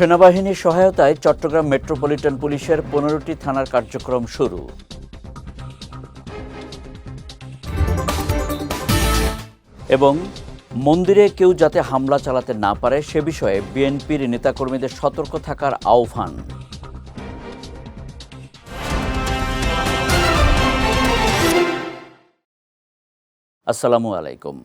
সেনাবাহিনীর সহায়তায় চট্টগ্রাম মেট্রোপলিটন পুলিশের পনেরোটি থানার কার্যক্রম শুরু। এবং মন্দিরে কেউ যাতে হামলা চালাতে না পারে সে বিষয়ে বিএনপির নেতাকর্মীদের সতর্ক থাকার আহ্বান। আসসালামু আলাইকুম।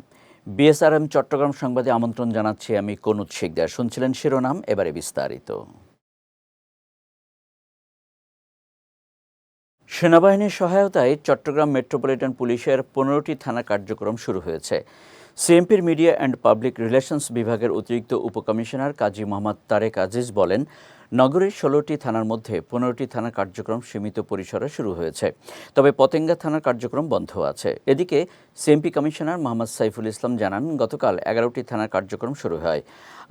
বিএসআরএম চট্টগ্রাম সংবাদে আমন্ত্রণ জানাচ্ছি আমি কনুৎ শিকদার। শুনছিলেন শিরোনাম, এবারে বিস্তারিত। সেনাবাহিনীর সহায়তায় চট্টগ্রাম মেট্রোপলিটন পুলিশের পনেরোটি থানা কার্যক্রম শুরু হয়েছে। সিএমপির মিডিয়া অ্যান্ড পাবলিক রিলেশনস বিভাগের অতিরিক্ত উপকমিশনার কাজী মোহাম্মদ তারেক আজিজ বলেন নগরীর ষোলোটি থানার মধ্যে পনেরোটি থানার কার্যক্রম সীমিত পরিসরে শুরু হয়েছে। তবে পতেঙ্গা থানার কার্যক্রম বন্ধ আছে। এদিকে সিএমপি কমিশনার মোহাম্মদ সাইফুল ইসলাম জানান, গতকাল এগারোটি থানার কার্যক্রম শুরু হয়।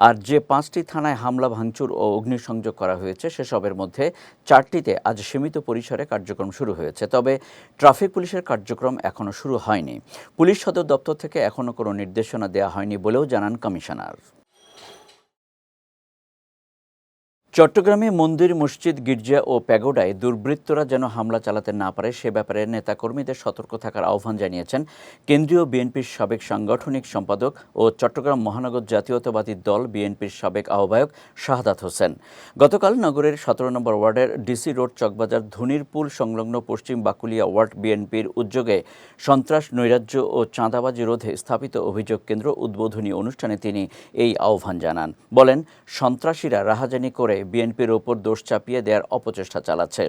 আর যে পাঁচটি থানায় হামলা, ভাঙচুর ও অগ্নিসংযোগ করা হয়েছে, সেসবের মধ্যে চারটিতে আজ সীমিত পরিসরে কার্যক্রম শুরু হয়েছে। তবে ট্রাফিক পুলিশের কার্যক্রম এখনও শুরু হয়নি। পুলিশ সদর দপ্তর থেকে এখনও কোনো নির্দেশনা দেওয়া হয়নি বলেও জানান কমিশনার। চট্টগ্রামে মন্দির, মসজিদ, গির্জা ও প্যাগোডায় দুর্বৃত্তরা যেন হামলা চালাতে না পারে, সে ব্যাপারে নেতাকর্মীদের সতর্ক থাকার আহ্বান জানিয়েছেন কেন্দ্রীয় বিএনপির সাবেক সাংগঠনিক সম্পাদক ও চট্টগ্রাম মহানগর জাতীয়তাবাদী দল বিএনপির সাবেক আহ্বায়ক শাহাদাত হোসেন। গতকাল নগরের সতেরো নম্বর ওয়ার্ডের ডিসি রোড চকবাজার ধুনিরপুল সংলগ্ন পশ্চিম বাকুলিয়া ওয়ার্ড বিএনপির উদ্যোগে সন্ত্রাস, নৈরাজ্য ও চাঁদাবাজি রোধে স্থাপিত অভিযোগ কেন্দ্র উদ্বোধনী অনুষ্ঠানে তিনি এই আহ্বান জানান। বলেন, সন্ত্রাসীরা রাহাজানি করে বিএনপির ওপর দোষ চাপিয়ে দেওয়ার অপচেষ্টা চালাচ্ছে।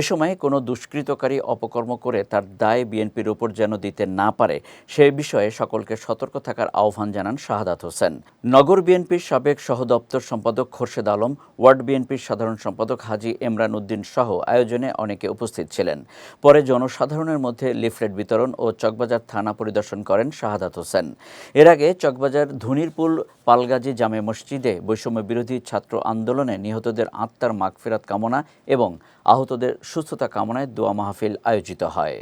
এ সময় কোনো দুষ্কৃতকারী অপকর্ম করে তার দায় বিএনপির ওপর যেন দিতে না পারে, সে বিষয়ে সকলকে সতর্ক থাকার আহ্বান জানান শাহাদাত হোসেন। নগর বিএনপির সাবেক সহদপ্তর সম্পাদক খোরশেদ আলম, ওয়ার্ড বিএনপির সাধারণ সম্পাদক হাজি এমরান উদ্দিন সহ আয়োজনে অনেকে উপস্থিত ছিলেন। পরে জনসাধারণের মধ্যে লিফলেট বিতরণ ও চকবাজার থানা পরিদর্শন করেন শাহাদাত হোসেন। এর আগে চকবাজার ধুনিরপুল পালগাজী জামে মসজিদে বৈষম্য বিরোধী ছাত্র আন্দোলনে নিহতদের আত্মার মাগফেরাত কামনা এবং আহতদের সুস্থতা কামনায় দোয়া মাহফিল আয়োজিত হয়।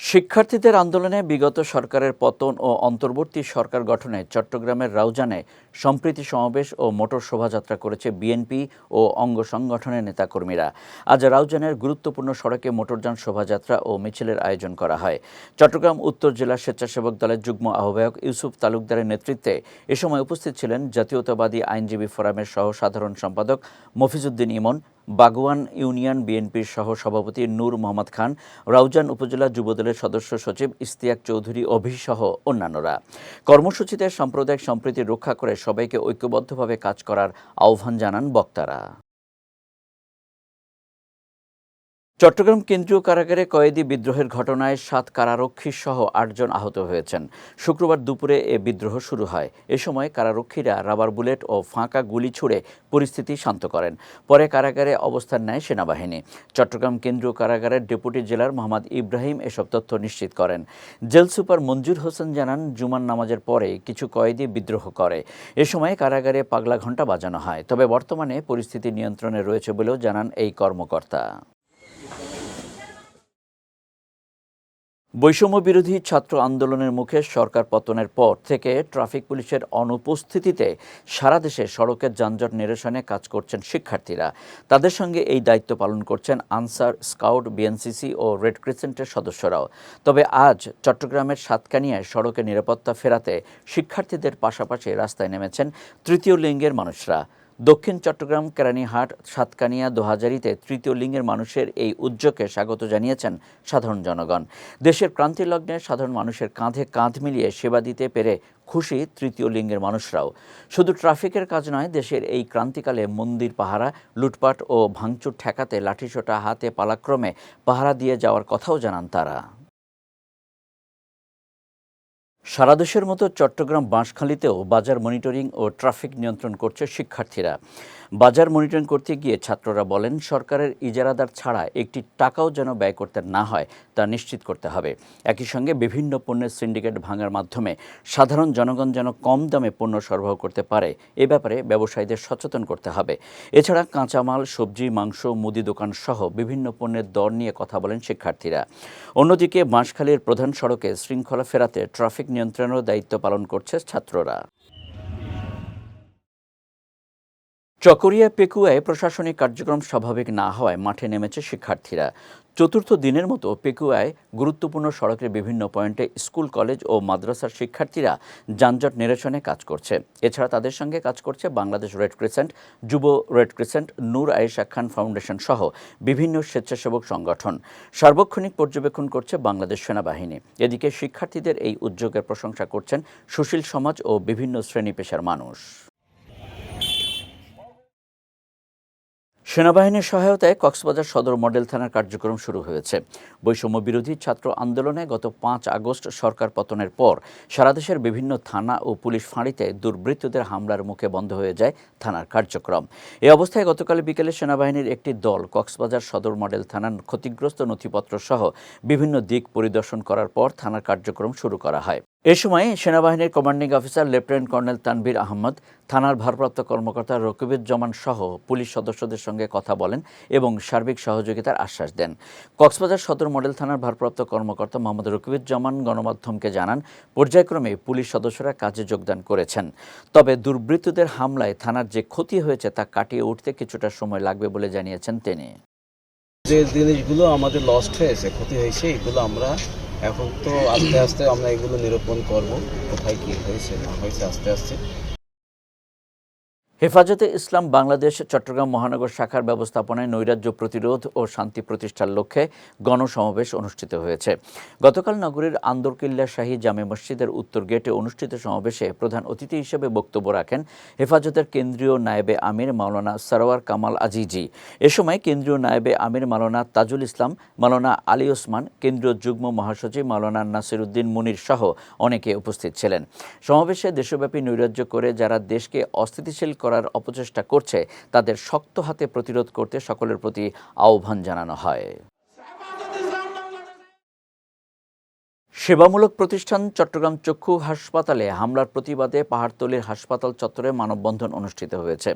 শিক্ষার্থীদের আন্দোলনে বিগত সরকারের পতন ও অন্তর্বর্তী সরকার গঠনে চট্টগ্রামের রাউজানে সম্প্রীতি সমাবেশ ও মোটর শোভাযাত্রা করেছে বিএনপি ও অঙ্গ সংগঠনের নেতাকর্মীরা। আজ রাউজানের গুরুত্বপূর্ণ সড়কে মোটরযান শোভাযাত্রা ও মিছিলের আয়োজন করা হয়। চট্টগ্রাম উত্তর জেলা স্বেচ্ছাসেবক দলের যুগ্ম আহ্বায়ক ইউসুফ তালুকদারের নেতৃত্বে এ সময় উপস্থিত ছিলেন জাতীয়তাবাদী আইনজীবী ফোরামের সহ সাধারণ সম্পাদক মফিজুদ্দিন ইমন বাগওয়ান ইউনিয়ন বিএনপির সহ সভাপতি নূর মোহাম্মদ খান, রাউজান উপজেলা যুবদলের সদস্য সচিব ইস্তিয়াক চৌধুরী, অভিসহ অন্যান্যরা। কর্মসূচিতে সাম্প্রদায়িক সম্প্রীতি রক্ষা করে সবাইকে ঐক্যবদ্ধভাবে কাজ করার আহ্বান জানান বক্তারা। চট্টগ্রাম কেন্দ্রীয় কারাগারে কয়েদি বিদ্রোহের ঘটনায় সাত কারারক্ষী সহ আটজন আহত হয়েছেন। শুক্রবার দুপুরে এ বিদ্রোহ শুরু হয়। এ সময় কারারক্ষীরা রাবার বুলেট ও ফাঁকা গুলি ছুড়ে পরিস্থিতি শান্ত করেন। পরে কারাগারে অবস্থান নেয় সেনাবাহিনী। চট্টগ্রাম কেন্দ্রীয় কারাগারের ডেপুটি জেলার মোহাম্মদ ইব্রাহিম এসব তথ্য নিশ্চিত করেন। জেল সুপার মঞ্জুর হোসেন জানান জুমান নামাজের পরে কিছু কয়েদি বিদ্রোহ করে। এ সময় কারাগারে পাগলা ঘণ্টা বাজানো হয়। তবে বর্তমানে পরিস্থিতি নিয়ন্ত্রণে রয়েছে বলেও জানান এই কর্মকর্তা। বৈষম্য বিরোধী ছাত্র আন্দোলনের মুখে সরকার পতনের পর থেকে ট্রাফিক পুলিশের অনুপস্থিতিতে সারা দেশে সড়কের যানজট নিরসনে কাজ করছেন শিক্ষার্থীরা। তাদের সঙ্গে এই দায়িত্ব পালন করছেন আনসার, স্কাউট, বিএনসিসি ও রেড ক্রিসেন্টের সদস্যরাও। তবে আজ চট্টগ্রামের সাতকানিয়ায় সড়কে নিরাপত্তা ফেরাতে শিক্ষার্থীদের পাশাপাশি রাস্তায় নেমেছেন তৃতীয় লিঙ্গের মানুষরা। দক্ষিণ চট্টগ্রাম কেরানীহাট, সাতকানিয়া, দোহাজারিতে তৃতীয় লিঙ্গের মানুষের এই উদ্যোগকে স্বাগত জানিয়েছেন সাধারণ জনগণ। দেশের ক্রান্তি লগ্নে সাধারণ মানুষের কাঁধে কাঁধ মিলিয়ে সেবা দিতে পেরে খুশি তৃতীয় লিঙ্গের মানুষরাও। শুধু ট্রাফিকের কাজ নয়, দেশের এই ক্রান্তিকালে মন্দির পাহারা, লুটপাট ও ভাঙচুর ঠেকাতে লাঠিসোটা হাতে পালাক্রমে পাহারা দিয়ে যাওয়ার কথাও জানান তারা। সারা দেশের মতো চট্টগ্রাম বাঁশখালীতেও বাজার মনিটরিং ও ট্রাফিক নিয়ন্ত্রণ করছে শিক্ষার্থীরা। বাজার মনিটরিং করতে গিয়ে ছাত্ররা বলেন, সরকারের ইজারাদার ছাড়া একটি টাকাও যেন ব্যয় করতে না হয় তা নিশ্চিত করতে হবে। একই সঙ্গে বিভিন্ন পণ্যের সিন্ডিকেট ভাঙার মাধ্যমে সাধারণ জনগণ যেন কম দামে পণ্য সরবরাহ করতে পারে, এ ব্যাপারে ব্যবসায়ীদের সচেতন করতে হবে। এছাড়া কাঁচামাল, সবজি, মাংস, মুদি দোকান সহ বিভিন্ন পণ্যের দর নিয়ে কথা বলেন শিক্ষার্থীরা। অন্যদিকে বাঁশখালীর প্রধান সড়কে শৃঙ্খলা ফেরাতে ট্রাফিক নিয়ন্ত্রণেরও দায়িত্ব পালন করছে ছাত্ররা। চকরিয়া পেকুয়ায় প্রশাসনিক কার্যক্রম স্বাভাবিক না হওয়ায় মাঠে নেমেছে শিক্ষার্থীরা। চতুর্থ দিনের মতো পেকুয়ায় গুরুত্বপূর্ণ সড়কের বিভিন্ন পয়েন্টে স্কুল, কলেজ ও মাদ্রাসার শিক্ষার্থীরা যানজট নিরসনে কাজ করছে। এছাড়া তাদের সঙ্গে কাজ করছে বাংলাদেশ রেড ক্রিসেন্ট, যুব red crescent, Noor Ayesha Khan foundation সহ বিভিন্ন স্বেচ্ছাসেবক সংগঠন। সার্বক্ষণিক পর্যবেক্ষণ করছে বাংলাদেশ সেনাবাহিনী। এদিকে শিক্ষার্থীদের এই উদ্যোগের প্রশংসা করছেন সুশীল সমাজ ও বিভিন্ন শ্রেণি পেশার মানুষ। সেনাবাহিনীর সহায়তায় কক্সবাজার সদর মডেল থানার কার্যক্রম শুরু হয়েছে। বৈষম্য বিরোধী ছাত্র আন্দোলনে গত পাঁচ আগস্ট সরকার পতনের পর সারা দেশের বিভিন্ন থানা ও পুলিশ ফাঁড়িতে দুর্বৃত্তদের হামলার মুখে বন্ধ হয়ে যায় থানার কার্যক্রম। এ অবস্থায় গতকাল বিকেলে সেনাবাহিনীর একটি দল কক্সবাজার সদর মডেল থানার ক্ষতিগ্রস্ত নথিপত্র সহ বিভিন্ন দিক পরিদর্শন করার পর থানার কার্যক্রম শুরু করা হয়। এ সময় সেনাবাহিনীর commanding officer lieutenant colonel Tanvir Ahmad, থানার ভারপ্রাপ্ত কর্মকর্তা রকিবুজ্জামান সহ পুলিশ সদস্যদের সঙ্গে কথা বলেন এবং সার্বিক সহযোগিতার আশ্বাস দেন। কক্সবাজার সদর মডেল থানার ভারপ্রাপ্ত কর্মকর্তা মোহাম্মদ রকিবুজ্জামান গণমাধ্যমকে জানান, পর্যায়ক্রমে পুলিশ সদস্যরা কাজে যোগদান করেছেন। তবে দুর্বৃত্তদের হামলায় থানার যে ক্ষতি হয়েছে তা কাটিয়ে উঠতে কিছুটা সময় লাগবে বলে জানিয়েছেন তিনি। যে জিনিসগুলো আমাদের লস্ট হয়েছে, ক্ষতি হয়েছে, এগুলো আমরা এখন তো আস্তে আস্তে আমরা এগুলো নিরূপণ করব। কোথায় কি হয়েছে, না হয়েছে, আস্তে আস্তে। হেফাজতে ইসলাম বাংলাদেশ, চট্টগ্রাম মহানগর শাখার ব্যবস্থাপনায় নৈরাজ্য প্রতিরোধ ও শান্তি প্রতিষ্ঠার লক্ষ্যে গণসমাবেশ অনুষ্ঠিত হয়েছে। গতকাল নগরীর আন্দরকিল্লা শাহী জামে মসজিদের উত্তর গেটে অনুষ্ঠিত সমাবেশে প্রধান অতিথি হিসেবে বক্তব্য রাখেন হেফাজতের কেন্দ্রীয় নায়েবে আমির মাওলানা সারোয়ার কামাল আজিজি। এ সময় কেন্দ্রীয় নায়েবে আমির মাওলানা তাজুল ইসলাম, মাওলানা আলী ওসমান, কেন্দ্রীয় যুগ্ম মহাসচিব মাওলানা নাসিরুদ্দিন মুনির সহ অনেকে উপস্থিত ছিলেন। সমাবেশে দেশব্যাপী নৈরাজ্য করে যারা দেশকে অস্থিতিশীল করার অপচেষ্টা করছে তাদের শক্ত হাতে প্রতিরোধ করতে সকলের প্রতি আহ্বান জানানো হয়। সেবামূলক প্রতিষ্ঠান চট্টগ্রাম চক্ষু হাসপাতালে হামলার প্রতিবাদে পাহাড়তলির হাসপাতাল চত্বরে মানববন্ধন অনুষ্ঠিত হয়েছে।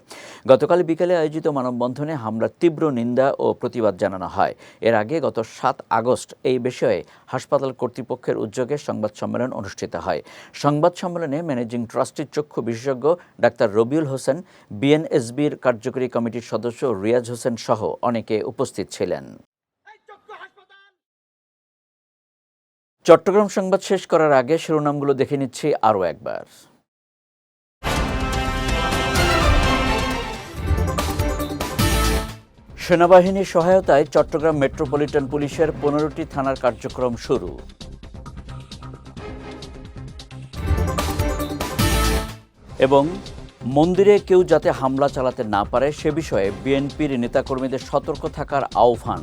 গতকাল বিকেলে আয়োজিত মানববন্ধনে হামলার তীব্র নিন্দা ও প্রতিবাদ জানানো হয়। এর আগে গত সাত আগস্ট এই বিষয়ে হাসপাতাল কর্তৃপক্ষের উদ্যোগে সংবাদ সম্মেলন অনুষ্ঠিত হয়। সংবাদ সম্মেলনে ম্যানেজিং ট্রাস্টির চক্ষু বিশেষজ্ঞ ডাক্তার রবিউল হোসেন, বিএনএসবির কার্যকরী কমিটির সদস্য রিয়াজ হোসেন সহ অনেকে উপস্থিত ছিলেন। চট্টগ্রাম সংবাদ শেষ করার আগে শিরোনামগুলো দেখে নিচ্ছি আরও একবার। সেনাবাহিনীর সহায়তায় চট্টগ্রাম মেট্রোপলিটন পুলিশের পনেরোটি থানার কার্যক্রম শুরু। এবং মন্দিরে কেউ যাতে হামলা চালাতে না পারে সে বিষয়ে বিএনপির নেতাকর্মীদের সতর্ক থাকার আহ্বান।